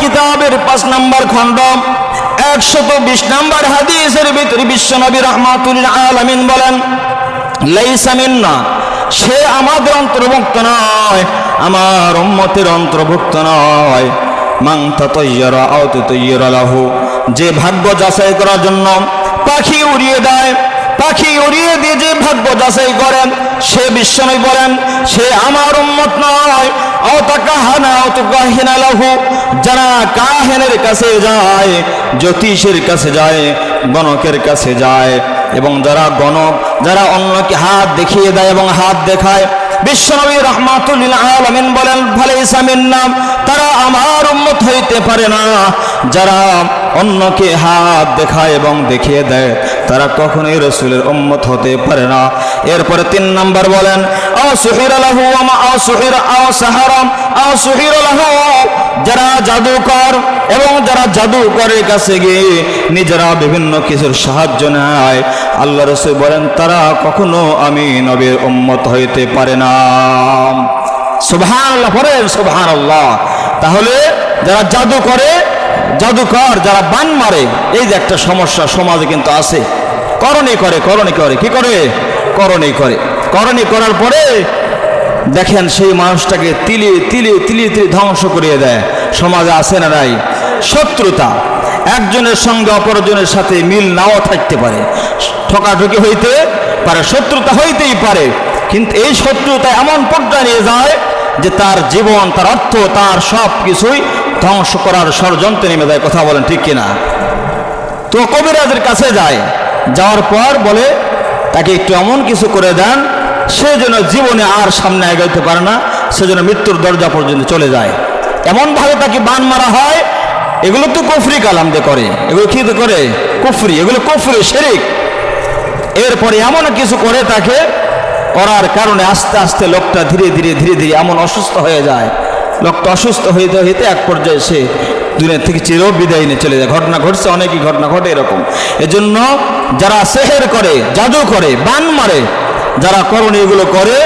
কিতাবের পাঁচ নম্বর একশত বিশ নম্বর হাদিসের ভিতরে রহমাতুল আলামিন বলেন সে আমাদের অন্তর্ভুক্ত নয়, আমার অন্তর্ভুক্ত নয়। যে ভাগ্য যাচাই করার জন্য পাখি উড়িয়ে দেয়, পাখি উড়িয়ে দিয়ে যে ভাগ্য যাচাই করেন সে বিশ্বনবী বলেন, সে আমার উম্মত নয় যারা কাহেনের কাছে যায়, জ্যোতিষের কাছে যায়, গণকের কাছে যায়, এবং যারা গণক, যারা অন্যকে হাত দেখিয়ে দেয় এবং হাত দেখায় বিশ্বনবী রহমাতুল্লিল আলমিন বলেন, ভালে ইসামিন নাম তারা আমার উন্মত হইতে পারে না। যারা অন্যকে হাত দেখায় এবং দেখিয়ে দেয়, তারা কখনোই রসুলের উম্মত হতে পারে না। এরপরে তিন নম্বর বলেন যারা জাদুকর এবং যারা জাদুকরের কাছে গিয়ে নিজেরা বিভিন্ন কিছুর সাহায্য নেয় আল্লাহ রসুল বলেন, তারা কখনো আমি নবীর উম্মত হইতে পারে না। সুবহান আল্লাহ পড়েন সুবহান আল্লাহ তাহলে যারা জাদু করে, জাদুকর, যারা বান মারে, এই যে একটা সমস্যা সমাজে কিন্তু আছে। করণী করে করণী করে। কি করে? করণী করে। করণী করার পরে দেখেন সেই মানুষটাকে তিলে তিলে তিলে তিলে ধ্বংস করিয়ে দেয়। সমাজে আছে না নাই? শত্রুতা। একজনের সঙ্গে অপরজনের সাথে মিল নাও থাকতে পারে। ঠকাঠকি হইতে পারে, শত্রুতা হইতেই পারে। কিন্তু এই শত্রুতা এমন পর্যায়ে নিয়ে যায় যে তার জীবন, তার অর্থ, তার সব কিছুই ধ্বংস করার ষড়যন্ত্রে নেমে যায়। কথা বলেন ঠিক কিনা? তো কবিরাজের কাছে যায়। যাওয়ার পর বলে, তাকে একটু এমন কিছু করে দেন, সে যেন জীবনে আর সামনে এগাইতে পারে না, সে যেন মৃত্যুর দরজা পর্যন্ত চলে যায়। এমনভাবে তাকে বান মারা হয়। এগুলো তো কুফরি কালাম দিয়ে করে। এগুলো কি করে? কুফরি। এগুলো কুফরি, শেরিক। এরপরে এমন কিছু করে তাকে করার কারণে আস্তে আস্তে লোকটা ধীরে ধীরে ধীরে ধীরে এমন অসুস্থ হয়ে যায়। লোকটা অসুস্থ হইতে হইতে এক পর্যায়ে সে দুনিয়া থেকে চির বিদায় নিয়ে চলে যায়। ঘটনা ঘটছে, অনেকই ঘটনা ঘটে এরকম। এজন্য যারা সেহের করে, জাদু করে, বান মারে, যারা করণ এগুলো করে,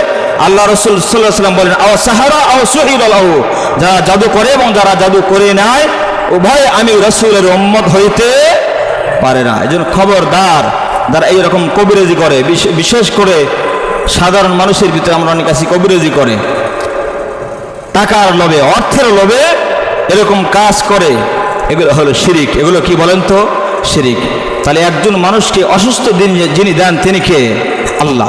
আল্লাহ রসুল সাল্লাহ সাল্লাম বলেন আও সাহারা আও সহিদ আল্লাহ যারা জাদু করে এবং যারা জাদু করে নেয়, উভয় আমি রসুলের উম্মত হইতে পারে না। এই জন্য খবরদার যারা এইরকম কবিরাজি করে বিশেষ করে সাধারণ মানুষের ভিতরে আমরা অনেক আছি কবিরাজি করে। টাকার লোভে, অর্থের লোভে এরকম কাজ করে। এগুলো হলো শিরিক। এগুলো কি বলেন তো? শিরিক। তাহলে একজন মানুষকে অসুস্থ দিন যিনি দেন, তিনি কে? আল্লাহ।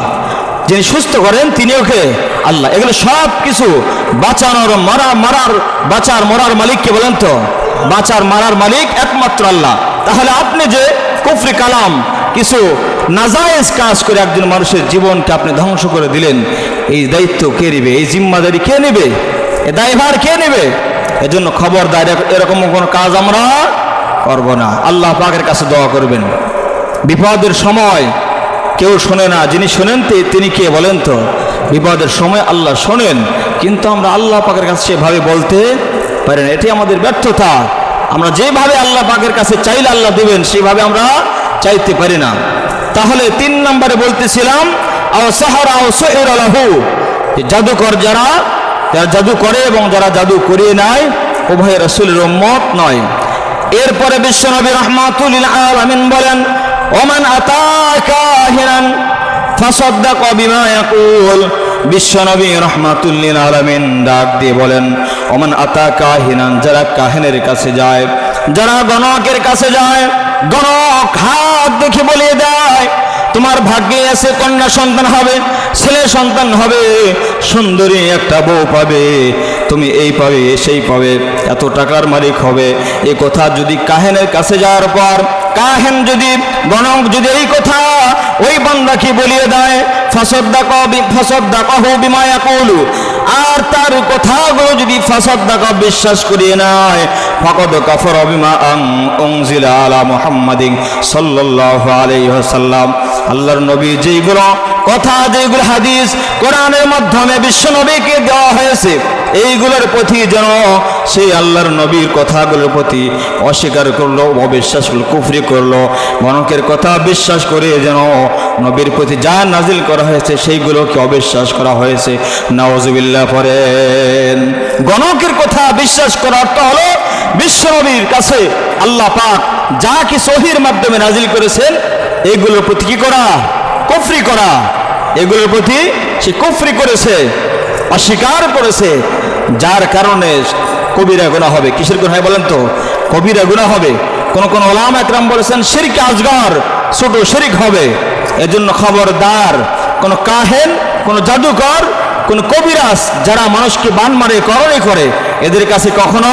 যিনি সুস্থ করেন, তিনিও কে? আল্লাহ। এগুলো সব কিছু বাঁচানোর, মারা মারার, বাঁচার, মরার মালিককে বলেন তো? বাঁচার, মারার মালিক একমাত্র আল্লাহ। তাহলে আপনি যে কুফরি কালাম কিছু নাজায়েজ কাজ করে একজন মানুষের জীবনকে আপনি ধ্বংস করে দিলেন। এই দায়িত্ব কে নেবে? এই জিম্মাদারি কে নেবে? এ দায়ভার কে নেবে? এজন্য খবরদার এর- এরকম কোনো কাজ আমরা করব না। আল্লাহ পাকের কাছে দোয়া করবেন। বিপদের সময় কেউ শোনে না। যিনি শোনেন তে- তিনি কে বলেন তো? বিপদের সময় আল্লাহ শোনেন। কিন্তু আমরা আল্লাহ পাকের কাছে সেভাবে বলতে পারি না। এটি আমাদের ব্যর্থতা। আমরা যেভাবে আল্লাহ পাকের কাছে চাইলে আল্লাহ দেবেন, সেভাবে আমরা চাইতে পারি না। তাহলে তিন নম্বরে বলতেছিলাম জাদুকর যারা যারা জাদু করে এবং যারা জাদু করিয়ে নেয়, উভয় রসুলের উম্মত নয়। এরপরে বিশ্বনবী রহমাতুল আলামিন বলেন, ওমান যারা কাহিনের কাছে যায়, যারা গণকের কাছে যায়, গণক হাত দেখে বলিয়ে দেয়, তোমার ভাগ্যে আছে কন্যা সন্তান হবে, ছেলে সন্তান হবে, সুন্দরী একটা বউ পাবে, তুমি এই পাবে, সেই পাবে, এত টাকার মালিক হবে। এই কথা যদি কাহেনের কাছে যাওয়ার পর, কাহেন যদি গণক যদি এই কথা, ওই বান্দাকে বলিয়ে দেয়, ফসদ্দাক ফসদ্দাক বিমায়া কৌলু আর তার কথাগুলো যদি ফাসাদ দেখা বিশ্বাস করিয়ে নেয়, ফকদ কফর অবিমা আং উংজিলা আলা মুহাম্মাদিন সাল্লাল্লাহু আলাইহি ওয়াসাল্লাম। আল্লাহর নবী যেইগুলো কথা, যেইগুলো হাদিস কোরআনের মাধ্যমে বিশ্ব নবীকে দেওয়া হয়েছে এইগুলোর প্রতি যেন সেই আল্লাহর নবীর কথাগুলোর প্রতি অস্বীকার করল অবিশ্বাস করল কুফরি করল গণকের কথা বিশ্বাস করে যেন নবীর প্রতি যা নাজিল করা হয়েছে সেইগুলোকে অবিশ্বাস করা হয়েছে। নওয়াজবিল্লাহ পড়েন। গণকের কথা বিশ্বাস করার অর্থ হলো বিশ্ব নবীর কাছে আল্লাহ পাক যা কি সহির মাধ্যমে নাজিল করেছেন এইগুলোর প্রতি কি করা? কুফরি করা। এগুলোর প্রতি সে কুফরি করেছে। অস্বীকার করেছে, যার কারণে কবিরা গুণা হবে। কিসের হয় বলেন তো? কবিরা গুণা হবে। কোন কোন ওলাম একরাম বলেছেন, শিরিক আজগর, ছোট শিরিক হবে। এজন্য খবরদার, কোন কাহেন, কোন জাদুকর, কোন কবিরাজ যারা মানুষকে বান মারে করণে করে, এদের কাছে কখনো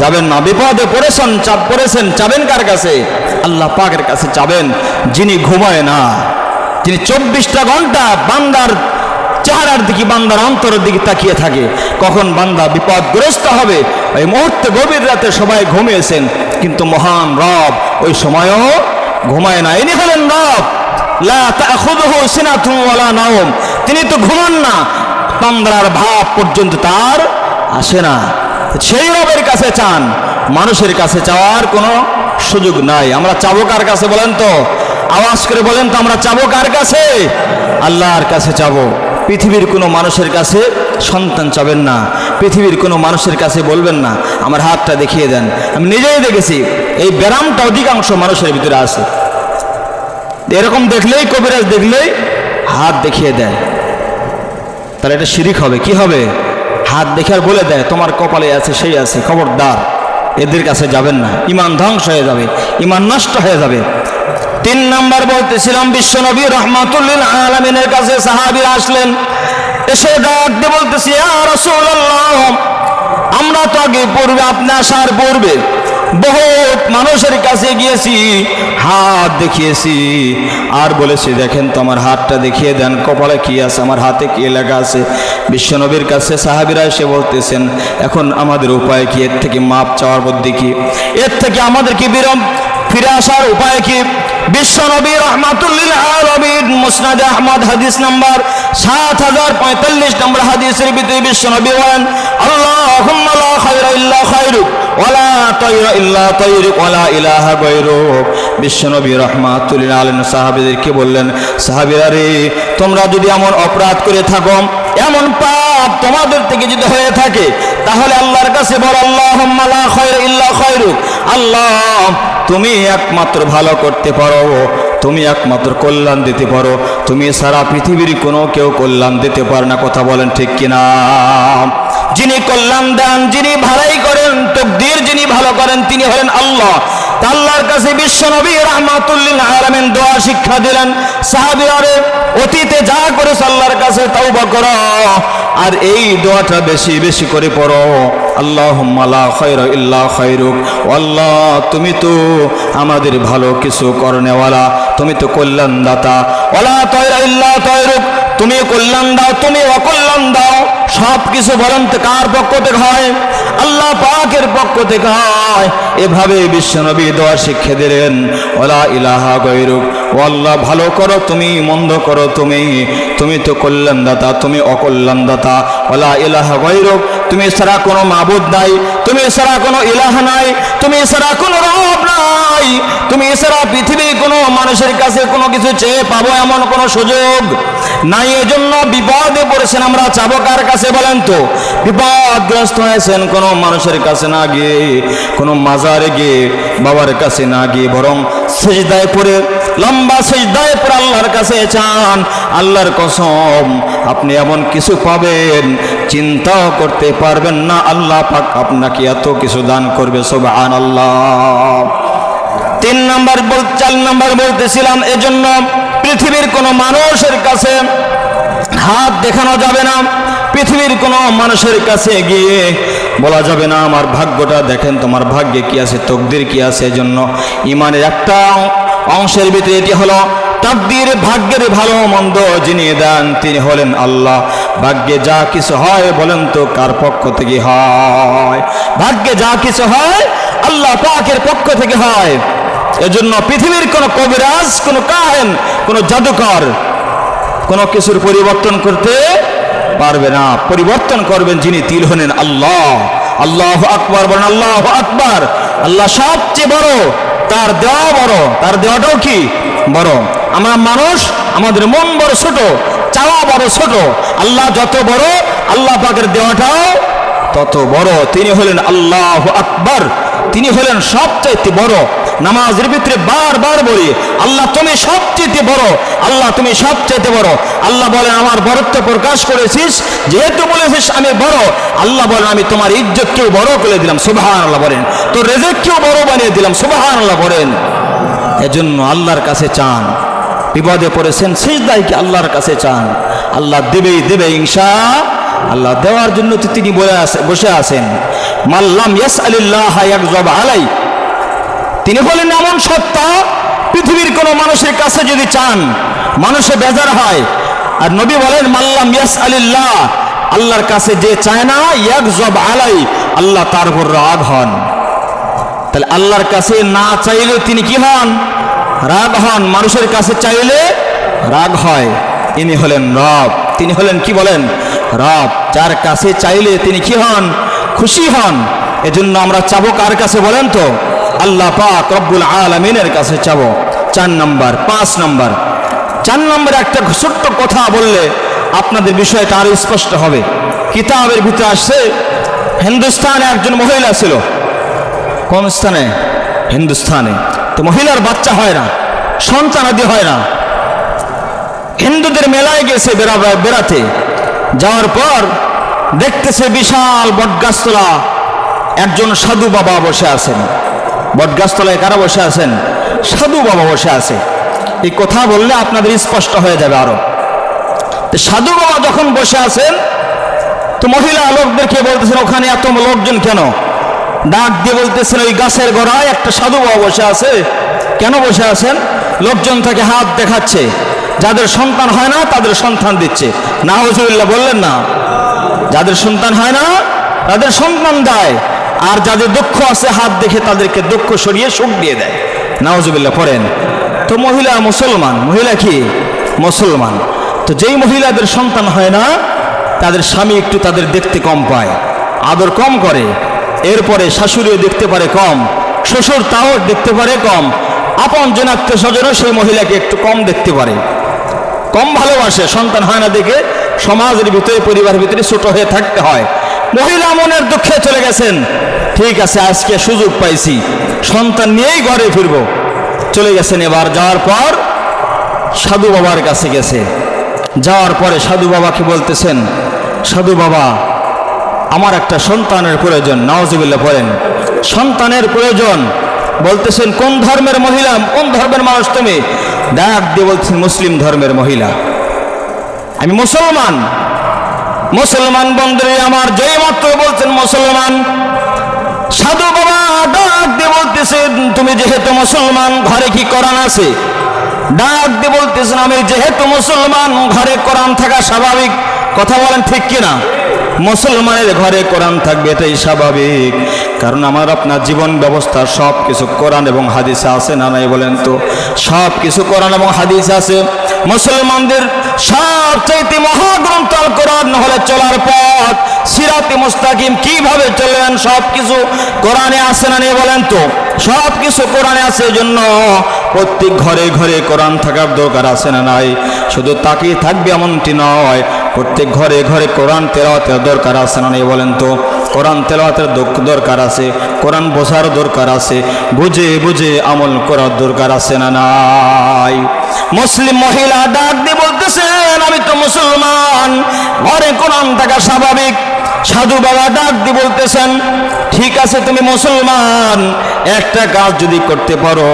যাবেন না। বিপদে পড়েছেন, চাপ পড়েছেন, চাবেন কার কাছে? আল্লাহ পাকের কাছে চাবেন, যিনি ঘুমায় না। তিনি চব্বিশটা ঘণ্টা বান্দার চেহারার দিকে, বান্দার অন্তরের দিকে তাকিয়ে থাকে। কখন বান্দা বিপদগ্রস্ত হবে ওই মুহূর্তে গভীর রাতে সবাই ঘুমিয়েছেন, কিন্তু মহান রব ওই সময়ও ঘুমায় না ইনি হলেন রব। নাওম। তিনি তো ঘুমান না। বান্দার ভাব পর্যন্ত তার আসে না। সেই রবের কাছে চান। মানুষের কাছে চাওয়ার কোনো সুযোগ নাই। আমরা চাবো কার কাছে বলেন তো? আওয়াজ করে বলেন তো, আমরা চাবো কার কাছে? আল্লাহর কাছে চাবো। পৃথিবীর কোনো মানুষের কাছে সন্তান চাবেন না। পৃথিবীর কোনো মানুষের কাছে বলবেন না, আমার হাতটা দেখিয়ে দেন। আমি নিজেই দেখেছি, এই ব্যায়ামটা অধিকাংশ মানুষের ভিতরে আছে। এরকম দেখলেই, কবিরাজ দেখলেই হাত দেখিয়ে দেয়। তাহলে এটা শিরিক হবে, কি হবে? হাত দেখে আর বলে দেয়, তোমার কপালে আছে, সেই আছে, খবরদার। এদের কাছে যাবেন না। ইমান ধ্বংস হয়ে যাবে, ইমান নষ্ট হয়ে যাবে। তিন নাম্বার বলতেছিলাম, বিশ্বনবী রহমাতুল্লিল আলমিনের কাছে সাহাবিরা আসলেন। এসে ডাক দিয়ে বলতেছি আমরা তো আগে পূর্বে আপনি আসার পূর্বে বহুত মানুষের কাছে গিয়েছি, হাত দেখিয়েছি। আর বলেছি, দেখেন তো আমার হাতটা দেখিয়ে দেন, কপালে কি আছে, আমার হাতে কি লেখা আছে? বিশ্বনবীর কাছে সাহাবিরা এসে বলতেছেন, এখন আমাদের উপায় কি? এর থেকে মাপ চাওয়ার মধ্যে কি? এর থেকে আমাদের কি বিরম ফিরে আসার উপায় কি? বিশ্বনবী রহমাতুল্লিল আলমিন, মুসনাদ আহমদ, হাদিস নাম্বার সাত হাজার পঁয়তাল্লিশ নম্বর হাদিসের ভিতরে বিশ্বনবী বলেন আল্লাহ খায়রা ইল্লা খায়রুক ওয়ালা তায়রা ইল্লা তায়রুক ওয়ালা ইলাহা গায়রুক। বিশ্বনবী রহমাতুল্লিল আলামিন সাহাবীদেরকে বললেন? সাহাবীরা রে, তোমরা যদি এমন অপরাধ করে থাকো, এমন পাপ তোমাদের থেকে যদি হয়ে থাকে, তাহলে আল্লাহর কাছে বল খায়রা ইল্লা খায়রুক। আল্লাহ তুমি একমাত্র ভালো করতে পারো, তুমি একমাত্র কল্যাণ দিতে পারো। তুমি সারা পৃথিবীর কোনো কেউ কল্যাণ দিতে পার না, কথা বলেন ঠিক কিনা? যিনি কল্যাণ দেন, যিনি ভালাই করেন, তকদির যিনি ভালো করেন, তিনি হলেন আল্লাহ। আল্লাহর কাছে বিশ্ব নবী রহমাতুল্লিল আলমেন দোয়া শিক্ষা দিলেন সাহাবিয়ারে অতীতে যা করেছে আল্লাহর কাছে তাওবা করো, আর এই দোয়াটা বেশি বেশি করে পড়ো। আল্লাহ মালা খৈর ইল্লা খৈরুক তুমি তো আমাদের ভালো কিছু করনেওয়ালা, তুমি তো কল্যাণ দাতা ওলা তৈরা ইল্লা তৈরুক তুমি কল্যাণ দাও, তুমি অকল্যাণ দাও। সব কিছু বলেন কার পক্ষ থেকে হয়? আল্লাহ পাকের পক্ষ থেকে হয়। এভাবে বিশ্বনবী দোয়া শিক্ষা দিলেন ওলা ইলাহা গৈরুক ও ভালো করো তুমি, মন্দ করো তুমি। তুমি তো কল্যাণদাতা, তুমি অকল্যাণদাতা। ওলা ইলাহা গৈরুক তুমি ছাড়া কোনো মাবুদ নাই, তুমি ছাড়া কোনো ইলাহ নাই, তুমি ছাড়া কোনো রব নাই, তুমি ছাড়া পৃথিবীর কোনো মানুষের কাছে কোনো কিছু চেয়ে পাবো এমন কোনো সুযোগ নাই। এজন্য বিপদে পড়েছেন আমরা, চাবো কার কাছে বলেন তো? বিপদগ্রস্ত হয়েছেন কোনো মানুষের কাছে না গিয়ে, কোনো মাজারে গিয়ে, বাবার কাছে না গিয়ে, বরং সেজদায় পড়ে, লম্বা সেজদায় পড়ে আল্লাহর কাছে চান। আল্লাহর কসম, আপনি এমন কিছু পাবেন, চিন্তাও করতে পারবেন না, আল্লাহ পাক আপনাকে এত কিছু দান করবে সুবহান আল্লাহ তিন নাম্বার বল, চার নাম্বার বলতেছিলাম, এজন্য পৃথিবীর কোনো মানুষের কাছে হাত দেখানো যাবে না, পৃথিবীর কোনো মানুষের কাছে গিয়ে বলা যাবে না, আমার ভাগ্যটা দেখেন, তোমার ভাগ্যে কি আছে, তকদির কি আছে? এজন্য ইমানের একটা অংশের ভিতরে এটি হলো তাকদির ভাগ্যের ভালো মন্দ যিনি দেন, তিনি হলেন আল্লাহ। ভাগ্যে যা কিছু হয় বলেন তো কার পক্ষ থেকে হয়? ভাগ্যে যা কিছু হয় আল্লাহ পাকের পক্ষ থেকে হয়। এজন্য পৃথিবীর কোনো কবিরাজ, কোনো কাহেন কোনো জাদুকর কোনো কিছুর পরিবর্তন করতে পারবে না। পরিবর্তন করবেন যিনি তিল হলেন আল্লাহ। আল্লাহ আকবর, বলেন আল্লাহ আকবর। আল্লাহ সবচেয়ে বড়, তার দেওয়া বড়, তার দেওয়াটাও কি? বড়। আমরা মানুষ, আমাদের মন বড় ছোট, চাওয়া বড় ছোট। আল্লাহ যত বড়, আল্লাহ পাকের দেওয়াটাও তত বড়। তিনি হলেন আল্লাহ আকবর, তিনি হলেন সবচাইতে বড়। নামাজের ভিতরে বারবার বলি, আল্লাহ তুমি সবচেয়ে বড়, আল্লাহ তুমি সবচেয়ে বড়। আল্লাহ বলেন, আমার বরত্ব প্রকাশ করেছিস, যেহেতু বলেছিস আমি বড়, আল্লাহ বলেন, আমি তোমার ইজ্জতকেও বড় করে দিলাম। সুবাহান আল্লাহ বলেন তো রেজেককেও বড় বানিয়ে দিলাম। সুবাহান আল্লাহ বলেন। এজন্য আল্লাহর কাছে চান। বিপদে পড়েছেন শেষ কি আল্লাহর কাছে চান? আল্লাহ দেবেই দেবে ইনশা। আল্লাহ দেওয়ার জন্য তো তিনি বলে বসে আছেন। মাল্লাম ইয়াস আলিল্লাহ আলাই। তিনি বলেন, এমন সত্তা পৃথিবীর কোনো মানুষের কাছে যদি চান, মানুষে বেজার হয়। আর নবী বলেন মাল্লাম ইয়াস আলিল্লাহ আল্লাহর কাছে যে চায় না ইয়াকজব আলাই, আল্লাহ তার উপর রাগ হন। তাহলে আল্লাহর কাছে না চাইলে তিনি কি হন? রাগ হন মানুষের কাছে চাইলে রাগ হয়। ইনি হলেন রব। তিনি হলেন কি বলেন? রব, যার কাছে চাইলে তিনি কি হন? খুশি হন। এজন্য আমরা চাবো কার কাছে বলেন তো? আল্লাহ পাক রব্বুল আলমিনের কাছে চাবো। চার নাম্বার, পাঁচ নাম্বার। চার নম্বরে একটা ছোট্ট কথা বললে আপনাদের বিষয়টা আরও স্পষ্ট হবে। কিতাবের ভিতরে আসছে হিন্দুস্তানে একজন মহিলা ছিল। কোন স্থানে? হিন্দুস্থানে। মহিলার বাচ্চা হয় না সন্তানাদি হয় না। হিন্দুদের মেলায় গেছে বেড়া- বেড়াতে। যাওয়ার পর দেখতেছে বিশাল বটগাছতলা। একজন সাধু বাবা বসে আছেন। বটগাছতলায় কারা বসে আছেন? সাধু বাবা বসে আছে। এই কথা বললে আপনাদের স্পষ্ট হয়ে যাবে আরও। সাধু বাবা যখন বসে আছেন, তো মহিলা লোকদেরকে বলতেছেন, ওখানে এত লোকজন কেন? ডাক দিয়ে বলতেছেন, ওই গাছের গোড়ায় একটা সাধু বাবা বসে আছে। কেন বসে আছেন? লোকজন তাকে হাত দেখাচ্ছে। যাদের সন্তান হয় না, তাদের সন্তান দিচ্ছে। না হুজুরিল্লাহ বললেন না। যাদের সন্তান হয় না, তাদের সন্তান দেয়। আর যাদের দুঃখ আছে, হাত দেখে তাদেরকে দুঃখ সরিয়ে সুখ দিয়ে দেয়। নাওজুবিল্লাহ পড়েন। তো মহিলা মুসলমান, মহিলা কি? মুসলমান। তো যেই মহিলাদের সন্তান হয় না, তাদের স্বামী একটু তাদের দেখতে কম পায়, আদর কম করে। এরপরে শাশুড়িও দেখতে পারে কম, শ্বশুর তাও দেখতে পারে কম, আপন জনাত্মীয় স্বজনও সেই মহিলাকে একটু কম দেখতে পারে। কম ভালোবাসে, সন্তান হয় না দেখে সমাজের ভিতরে, পরিবারের ভিতরে ছোট হয়ে থাকতে হয়। মহিলা মনের দুঃখে চলে গেছেন। ঠিক আছে, আজকে সুযোগ পাইছি। সন্তান নিয়েই ঘরে ফিরব। চলে গেছেন এবার, যাওয়ার পর সাধু বাবার কাছে গেছে। যাওয়ার পরে সাধু বাবাকে বলতেছেন, সাধু বাবা আমার একটা সন্তানের প্রয়োজন নওয়াজিবুল্লাহ বলেন। সন্তানের প্রয়োজন, বলতেছেন, কোন ধর্মের মহিলা, কোন ধর্মের মানুষ তুমি? ডাক দিয়ে বলছেন, মুসলিম ধর্মের মহিলা। আমি মুসলমান। মুসলমান বন্ধুরে আমার যেই মাত্র বলছেন মুসলমান। সাধু বাবা ডাক দিয়ে বলতেছেন, তুমি যেহেতু মুসলমান, ঘরে কি করান আছে? ডাক দিয়ে বলতেছেন, আমি যেহেতু মুসলমান, ঘরে কোরআন থাকা স্বাভাবিক। কথা বলেন ঠিক কিনা? মুসলমানের ঘরে কোরআন থাকবে, এটাই স্বাভাবিক। কারণ আমার আপনার জীবন ব্যবস্থা সব কিছু কোরআন এবং হাদিসে আছে না নাই বলেন তো? সব কিছু কোরআন এবং হাদিস আছে। মুসলমানদের সবচাইতে মহাগ্রন্থ আল কোরআন হলে চলার পথ। সিরাতে মুস্তাকিম, কীভাবে চলবেন সব কিছু কোরআনে আছে না নেই বলেন তো? সব কিছু কোরআনে আছে জন্য প্রত্যেক ঘরে ঘরে কোরআন থাকার দরকার আছে না নাই? শুধু তাকিয়ে থাকবে এমনটি নয় প্রত্যেক ঘরে ঘরে কোরআন তেলাওয়াতের দরকার আছে না নেই বলেন তো? কোরআন তেলাওয়াতের দরকার আছে, কোরআন বোঝার দরকার আছে, বুঝে বুঝে আমল করার দরকার আছে না নাই? মুসলিম মহিলা ডাক দিয়ে বলতেছেন, আমি তো মুসলমান। ঘরে কোরআন থাকা স্বাভাবিক। সাধু বাবা ডাক দিয়ে বলতেছেন, ঠিক আছে, তুমি মুসলমান। একটা কাজ যদি করতে পারো,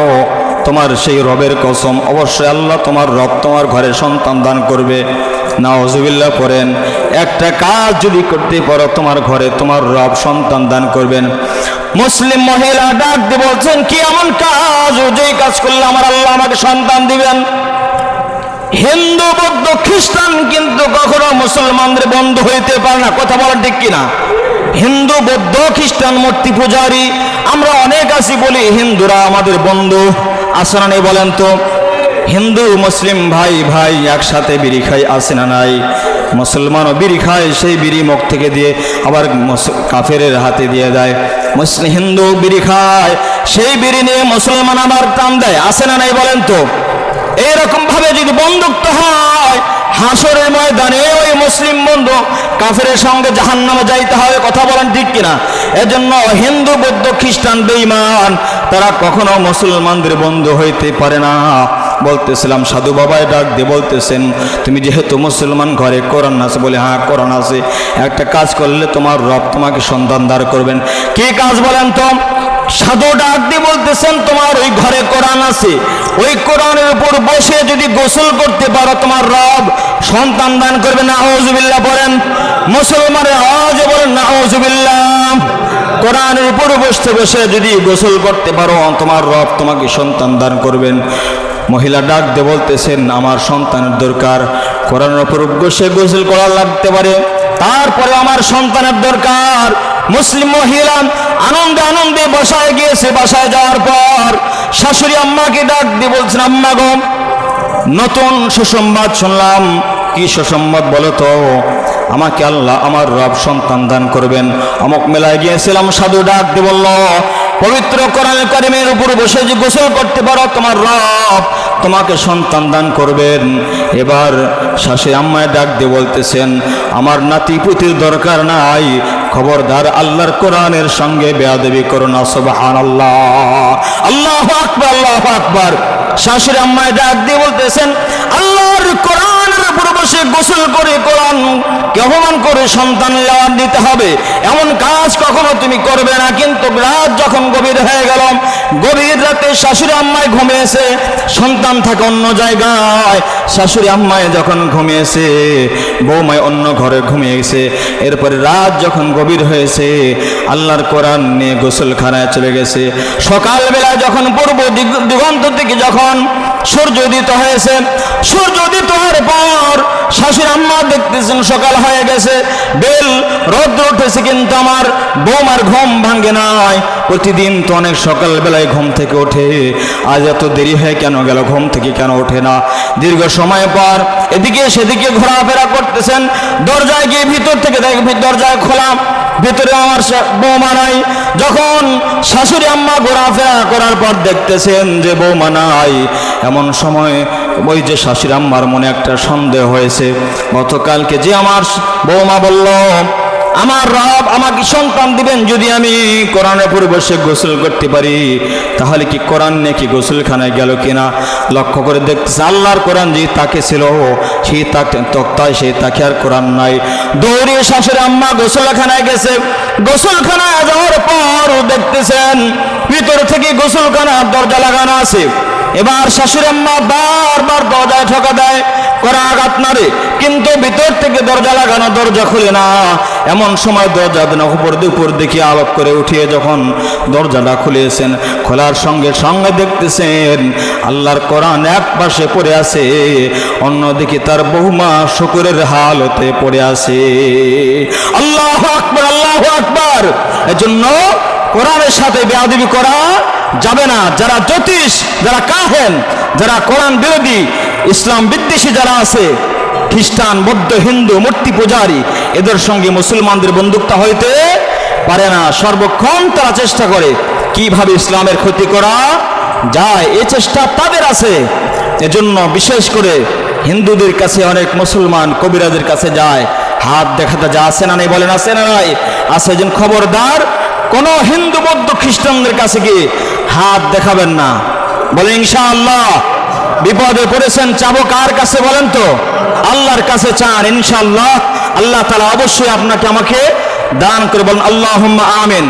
তোমার সেই রবের কসম, অবশ্যই আল্লাহ তোমার রব তোমার ঘরে সন্তান দান করবে। নাওজুবিল্লাহ করেন একটা কাজ যদি করতে পারো তোমার ঘরে তোমার রব সন্তান দান করবেন। মুসলিম মহিলা ডাক দিয়ে বলছেন, কি এমন কাজ? যেই কাজ করলে আমার আল্লাহ আমাকে সন্তান দিবেন। হিন্দু, বৌদ্ধ, খ্রিস্টান কিন্তু কখনো মুসলমানদের বন্ধ হইতে পারে না। কথা বলার ঠিক কিনা? হিন্দু, বৌদ্ধ, খ্রিস্টান মূর্তি পূজারি, আমরা অনেক আছি বলি হিন্দুরা আমাদের বন্ধু। নেই বলেন তো হিন্দু, মুসলিম ভাই ভাই একসাথে বিড়ি খাই আসে না নাই? মুসলমানও বিড়ি খায়, সেই বিড়ি মুখ থেকে দিয়ে আবার কাফেরের হাতে দিয়ে দেয়। মুসলিম হিন্দু বিড়ি খায়, সেই বিড়ি নিয়ে মুসলমান আবার টান দেয় আসে না নাই বলেন তো? এইরকম ভাবে যদি বন্ধুত্ব হয়, হাসরের ময়দানে ওই মুসলিম বন্ধু কাফের সঙ্গে জাহান নামে যাইতে হবে, কথা বলেন ঠিক কিনা? এজন্য হিন্দু, বৌদ্ধ, খ্রিস্টান, বেঈমান, তারা কখনো মুসলমানদের বন্ধু হইতে পারে না। বলতেছিলাম, সাধু বাবাই ডাক দিয়ে বলতেছেন, তুমি যেহেতু মুসলমান, ঘরে কোরআন আছে বলে হ্যাঁ কোরআন আছে। একটা কাজ করলে তোমার রব তোমাকে সন্তান দাঁড় করবেন। কি কাজ বলেন তো? সাধু ডাক দিয়ে বলতেছেন, তোমার ওই ঘরে কোরআন আছে। ওই কোরআনের উপর বসে যদি গোসল করতে পারো, তোমার রব সন্তান দান করবে। না আউজুবিল্লাহ বলেন, মুসলমানের আওয়াজে বলেন না আউজুবিল্লাহ কোরআনের উপর বসতে বসে যদি গোসল করতে পারো, তোমার রব তোমাকে সন্তান দান করবেন। মহিলা ডাক দিয়ে বলতেছেন, আমার সন্তানের দরকার। কোরআনের উপর বসে গোসল করা লাগতে পারে। তারপরে আমার সন্তানের দরকার। মুসলিম মহিলা আনন্দে আনন্দে বাসায় গিয়েছে। বাসায় যাওয়ার পর শাশুড়ি আম্মাকে ডাক দিয়ে বলছেন, আম্মা গো, নতুন সুসংবাদ শুনলাম। কি সুসংবাদ বলো তো? আমাকে আল্লাহ আমার রব সন্তান দান করবেন। অমক মেলায় গিয়েছিলাম, সাধু ডাক দিয়ে বলল পবিত্র কোরআন কারিমের উপর বসে যে গোসল করতে পারো, তোমার রব তোমাকে সন্তান দান করবেন। এবার শাশুড়ি আম্মায় ডাক দিয়ে বলতেছেন, আমার নাতি পুতির দরকার নাই। খবরদার আল্লাহর কোরআনের সঙ্গে বেয়াদবি করো না সুবহান আল্লাহ আল্লাহ আকবার আল্লাহ আকবার। শাশুড়ি আম্মায় ডাক দিয়ে বলতেছেন আল্লাহর কোরআনের উপর বসে গোসল করে কোরআন অপমান করে সন্তান লাভ দিতে হবে? এমন কাজ কখনো তুমি করবে না, কিন্তু রাত যখন গভীর হয়ে গেল, গভীর রাতে শাশুড়ি আম্মায় ঘুমিয়েছে, সন্তান থাকে অন্য জায়গায়। শাশুড়ি আম্মায় যখন ঘুমিয়েছে, বৌমায় অন্য ঘরে ঘুমিয়েছে, এরপরে রাত যখন গভীর হয়েছে, আল্লাহর কোরআন নিয়ে গোসলখানায় চলে গেছে। সকালবেলায় যখন পূর্ব দিগন্ত থেকে যখন সূর্য উদিত হয়েছে। সূর্য উদিত হওয়ার পর শাশুড়ি আম্মা দেখতেছেন সকাল হয়ে গেছে। বেল রৌদ্র উঠেছে কিন্তু আমার বৌমার ঘুম ভাঙ্গে নাই। প্রতিদিন তো অনেক সকাল বেলায় ঘুম থেকে ওঠে। আজ এত দেরি হয়ে কেন গেল? ঘুম থেকে কেন ওঠে না? দীর্ঘ সময় পর এদিকে সেদিকে ঘোরাফেরা করতেছেন। দরজায় গিয়ে ভিতর থেকে দেখ দরজায় খোলা। ভিতরে আমার বৌমা নাই। যখন শাশুড়ি আম্মা ঘোরাফেরা করার পর দেখতেছেন যে বৌমা নাই, এমন সময় ওই যে শাশুড়ি আম্মার মনে একটা সন্দেহ হয়েছে। গতকালকে যে আমার বৌমা বলল আমার রব আমাকে সন্তান দিবেন যদি আমি কোরআনের উপরে বসে গোসল করতে পারি, তাহলে কি কোরআন নাকি গোসলখানায় গেল কিনা? লক্ষ্য করে দেখতেছে আল্লাহর কোরআন যে তাকে ছিল সেই তাকে তক্তায় সেই তাকে আর কোরআন নাই। দৌড়িয়ে শাশুড়ি আম্মা, গোসলখানায় গেছে। গোসলখানায় যাওয়ার পর দেখতেছেন ভিতর থেকে গোসলখানার দরজা লাগানো আছে। এবার শাশুড়ি আম্মা বারবার দরজায় ঠকা দেয়। করা আঘাত নারে। কিন্তু ভিতর থেকে দরজা লাগানো দরজা খুলে না। এমন সময় দরজা দেন উপর উপর দিকে আলোক করে উঠিয়ে যখন দরজাটা খুলেছেন, খোলার সঙ্গে সঙ্গে দেখতেছেন, আল্লাহর কোরআন এক পাশে পড়ে আছে, অন্যদিকে তার বহুমা শুকুরের হালতে পড়ে আছে। আল্লাহ আকবার আল্লাহ আকবার! এজন্য কোরআনের সাথে বেয়াদবি করা যাবে না। যারা জ্যোতিষ, যারা কাহেন, যারা কোরআন বিরোধী ইসলাম বিদ্বেষী যারা আছে, খ্রিস্টান, বৌদ্ধ, হিন্দু, মূর্তি পূজারী, এদের সঙ্গে মুসলমানদের বন্ধুত্ব হইতে পারে না। সর্বক্ষণ তারা চেষ্টা করে কীভাবে ইসলামের ক্ষতি করা যায়। এ চেষ্টা তাদের আছে। এজন্য বিশেষ করে হিন্দুদের কাছে অনেক মুসলমান কবিরাজের কাছে যায়। হাত দেখাতে যা আছে না নেই বলেন, আছে না নাই? আছে যেন খবরদার কোন হিন্দু, বৌদ্ধ, খ্রিস্টানদের কাছে গিয়ে হাত দেখাবেন না। বলে ইনশাআল্লাহ বিপদে পড়েছেন, চাবো কার কাছে বলেন তো? আল্লাহর কাছে চান ইনশাল্লাহ আল্লাহ তালা অবশ্যই আপনাকে আমাকে দান করে বলেন আল্লাহ আমিন।